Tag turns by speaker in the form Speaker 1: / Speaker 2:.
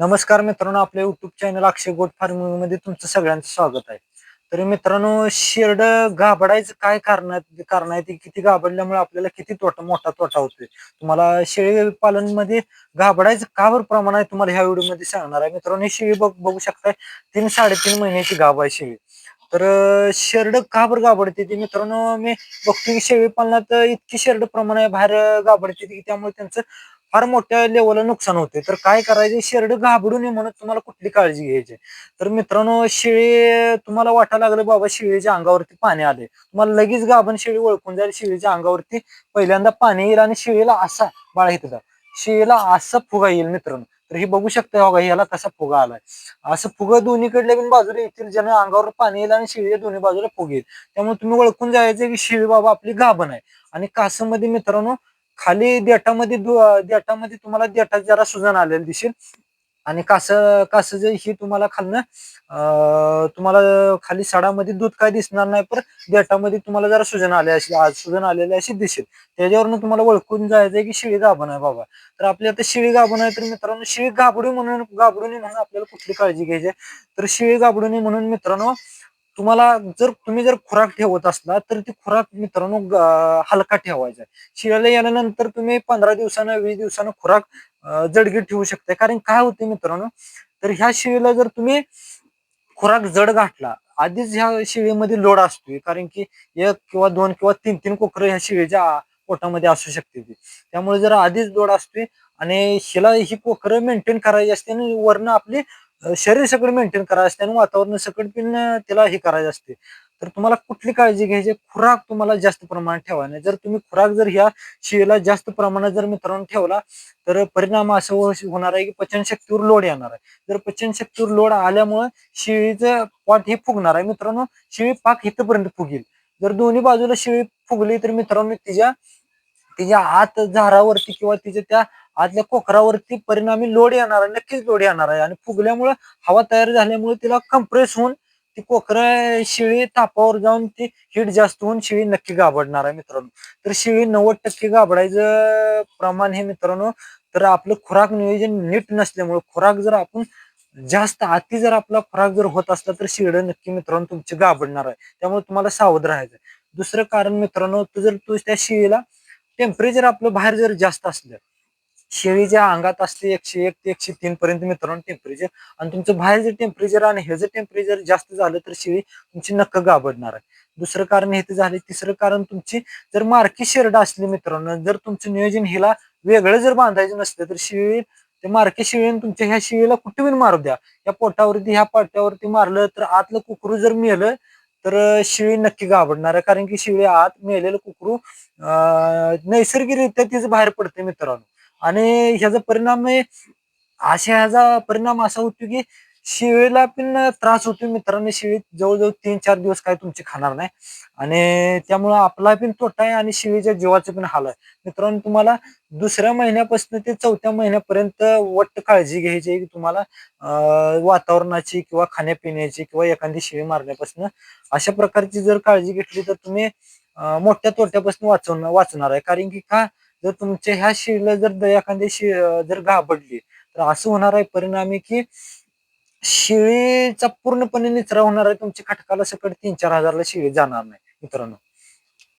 Speaker 1: नमस्कार मित्रांनो आपल्या युट्यूब चॅनल अक्षय गोट फार्मिंगमध्ये तुमचं सगळ्यांचं स्वागत आहे. तर मित्रांनो शेरड घाबडायचं काय कारण आहे- कारण आहे ते किती घाबरल्यामुळे आपल्याला किती तोटा मोठा तोटा होतोय. तुम्हाला शेळी पालनमध्ये घाबडायचं का बरं प्रमाण आहे तुम्हाला ह्या व्हिडिओमध्ये सांगणार आहे. मित्रांनो ही शेळी बघ बघू शकताय तीन साडेतीन महिन्याची गाभ आहे शेळी. तर शेरड का बरं घाबरते ते मित्रांनो मी बघतो की शेळी पालनात इतकी शेरड प्रमाण आहे बाहेर गाबडते की त्यामुळे त्यांचं फार मोठ्या लेवलला नुकसान होते तर काय करायचे? शेरड घाबरू नये म्हणून तुम्हाला कुठली काळजी घ्यायची? तर मित्रांनो शेळी तुम्हाला वाटायला लागलं बाबा शेळीच्या अंगावरती पाणी आले तुम्हाला लगेच गाभण शेळी ओळखून जाईल शेळीच्या अंगावरती पहिल्यांदा पाणी येईल आणि शेळीला असा बाळा इथं शेळीला असा फुगा येईल मित्रांनो. तर हे बघू शकता बघा ह्याला कसा फुगा आलाय. असं फुगा दोन्हीकडल्या पण बाजूला येतील ज्यांना अंगावर पाणी येईल आणि शेळीच्या दोन्ही बाजूला फुग येईल. त्यामुळे तुम्ही ओळखून जायचं की शेळी बाबा आपली गाभण आहे. आणि कासमध्ये मित्रांनो खाली देठामध्ये देठामध्ये तुम्हाला देठात जरा सुजन आलेलं दिसेल. आणि कास कास जे ही तुम्हाला खालनं तुम्हाला खाली सडामध्ये दूध काय दिसणार नाही पण देठामध्ये तुम्हाला जरा सुजन आले अशी आज सुजन आलेली अशी दिसेल. त्याच्यावरून तुम्हाला ओळखून जायचंय की शिळी गाभण आहे बाबा. तर आपली आता शिळी गाभण आहे तर मित्रांनो शिळी गाबडू म्हणून गाबडूनी म्हणून आपल्याला कुठली काळजी घ्यायची आहे? तर शिळी गाबडूनी म्हणून मित्रांनो तुम्हाला जर तुम्ही जर खुराक ठेवत असला तर ती खुराक मित्रांनो हलका ठेवायचा शिळ्याला यानंतर तुम्ही पंधरा दिवसानं वीस दिवसानं खुराक जडगी ठेवू शकता कारण काय होते मित्रांनो तर ह्या शिळेला जर तुम्ही खुराक जड घातला आधीच ह्या शिळेमध्ये लोड असतोय. कारण की एक किंवा दोन किंवा तीन तीन कोकरं ह्या शिळेच्या पोटामध्ये असू शकते ती. त्यामुळे जर आधीच लोड असतोय आणि हिला ही कोकरं मेंटेन करायची असते आणि वरनं आपली शरीर सगळं मेंटेन करायचं असते आणि वातावरण सगळं पण त्याला तिला हे करायचं असते. तर तुम्हाला कुठली काळजी घ्यायची? खुराक तुम्हाला जास्त प्रमाणात ठेवा नाही. जर तुम्ही खुराक जर ह्या शेळीला जास्त प्रमाणात जर मित्रांनो ठेवला तर परिणाम असं होणार आहे की पचनशक्तीवर लोड येणार आहे. जर पचनशक्तीवर लोड आल्यामुळे शिळीचं पाट हे फुगणार आहे. मित्रांनो शेळी पाक इथपर्यंत फुगेल. जर दोन्ही बाजूला शेळी फुगली तर मित्रांनो तिच्या तिच्या आत झारावरती किंवा तिच्या त्या आतल्या कोकरावरती परिणामी लोड येणार आहे नक्कीच लोड येणार आहे. आणि फुगल्यामुळे हवा तयार झाल्यामुळे तिला कंप्रेस होऊन ती कोकरा शिळी तापावर जाऊन ती हीट जास्त होऊन शिळी नक्की गाबडणार आहे मित्रांनो. तर शिळी नव्वद टक्के गाबडायचं प्रमाण हे मित्रांनो. तर आपलं खुराक नियोजन नीट नसल्यामुळे खुराक जर आपण जास्त अति जर आपला खुराक जर होत असला तर शिड नक्की मित्रांनो तुमची गाबडणार आहे. त्यामुळे तुम्हाला सावध राहायचं दुसरं कारण मित्रांनो तू जर तू त्या शिळीला टेम्परेचर आपलं बाहेर जर जास्त असलं शेळीच्या अंगात असते एकशे एक ते एकशे तीन पर्यंत मित्रांनो टेम्परेचर आणि तुमचं बाहेर जर टेम्परेचर आणि हे जर टेम्परेचर जास्त झालं तर शेळी तुमची नक्क गाबडणार आहे. दुसरं कारण हे तर झाले. तिसरं कारण तुमची जर मार्की शेरड असली मित्रांनो जर तुमचं नियोजन हिला वेगळं जर बांधायचं नसलं तर शेळी ते मार्के शेळीने तुमच्या ह्या शेळीला कुठून मारू द्या. या पोटावरती ह्या पाट्यावरती मारलं तर आतलं कुकरू जर मेलं तर शिळी नक्की गाबडणार आहे. कारण की शिळी आत मेलेलं कुकरू अं, नैसर्गिकरित्या तिचं बाहेर पडते मित्रांनो. आणि ह्याचा परिणाम अशा ह्याचा परिणाम असा होतो की शिवेला पण त्रास होतो मित्रांनो. शेळी जवळजवळ तीन चार दिवस काय तुमचे खाणार नाही. आणि त्यामुळं आपला पण तोटा आहे आणि शिवेच्या जीवाचं पण हाल आहे. मित्रांनो तुम्हाला दुसऱ्या महिन्यापासून ते चौथ्या महिन्यापर्यंत वट्ट काळजी घ्यायची आहे की तुम्हाला वातावरणाची किंवा खाण्यापिण्याची किंवा एखादी शिवे मारण्यापासून अशा प्रकारची जर काळजी घेतली तर तुम्ही मोठ्या तोट्यापासून वाचवणार वाचणार आहे. कारण की का जर तुमच्या ह्या शिळेला जर द- शि जर घाबरली तर असं होणार आहे परिणामी की शिळेचा पूर्णपणे निचरा होणार आहे. तुमच्या खटकाला सकट तीन चार हजारला शिळे जाणार नाही मित्रांनो.